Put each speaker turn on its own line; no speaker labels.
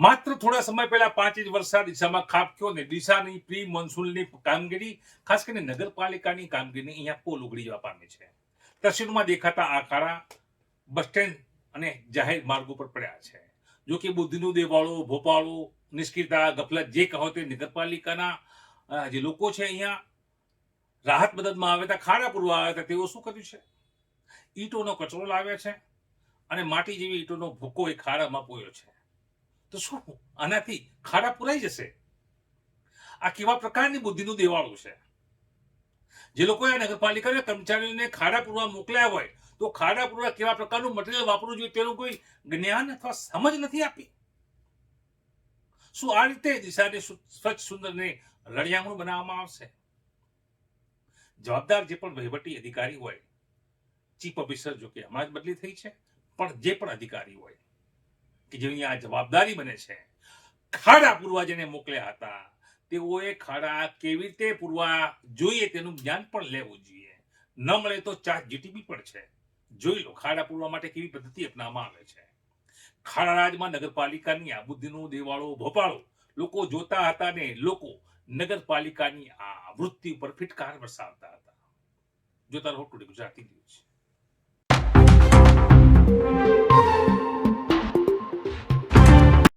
થોડા સમય પહેલા પાંચ ઇંચ વરસાદ દિશામાં ખાબક્યો ને દિશાની પ્રી મોન્સૂનની કામગીરી, ખાસ કરીને નગરપાલિકાની કામગીરી અહીંયા પોલ ઉગડી જવા પામી છે. તસવીરમાં દેખાતા આ ખાડા બસ સ્ટેન્ડ અને જાહેર માર્ગો પર પડ્યા છે. જો કે બુદ્ધિનું દેવાળો, ભોપાળો નિષ્ક્રિયતા ગફલત જે કહો તે નગરપાલિકાના જે લોકો છે અહીંયા રાહત મદદમાં આવ્યા હતા, ખાડા પૂરવા આવ્યા હતા, તેઓ શું કર્યું છે? ઈંટોનો કચરો લાવ્યા છે અને માટી જેવી ઈંટોનો ભૂકો એ ખાડામાં પોયો છે. તો શું? આનાથી ખાડા પુરાઈ જશે. આ કેવા પ્રકારની બુદ્ધિનું દેવાળું છે? જે લોકોએ નગરપાલિકાના કર્મચારીઓને ખાડા પૂરવા મોકલ્યા હોય, તો ખાડા પૂરવા કેવા પ્રકારનું મટીરિયલ વાપરવું જોઈએ તેનું કોઈ જ્ઞાન અથવા સમજ નથી આપી? શું આ રીતે દિશાને સ્વચ્છ સુંદરને રળિયામણું બનાવવામાં આવશે? જવાબદાર જે પણ વહીવટી અધિકારી હોય, ચીફ ઓફિસર જો કે હમણાં જ બદલી થઈ છે, પણ જે પણ અધિકારી હોય કે જેની આ જવાબદારી બને છે. ખાડા પૂરવા જેને મોકલ્યા હતા, તેઓએ ખાડા કેવી રીતે પૂરવા જોઈએ તેનું જ્ઞાન પણ લેવું જોઈએ. ન મળે તો ચાર્જ જીટીપી પણ છે. જોઈ લો, ખાડા પૂરવા માટે કેવી પદ્ધતિ અપનાવવામાં આવે છે. ખાડા રાજમાં નગરપાલિકાની આ બુદ્ધિનો દેવાળો ભોપાળો લોકો જોતા હતા ને લોકો નગરપાલિકાની આ વૃત્તિ ઉપર ફિટકાર વરસાવતા હતા. જોતા રહો ટુડે ગુજરાતી ન્યૂઝ.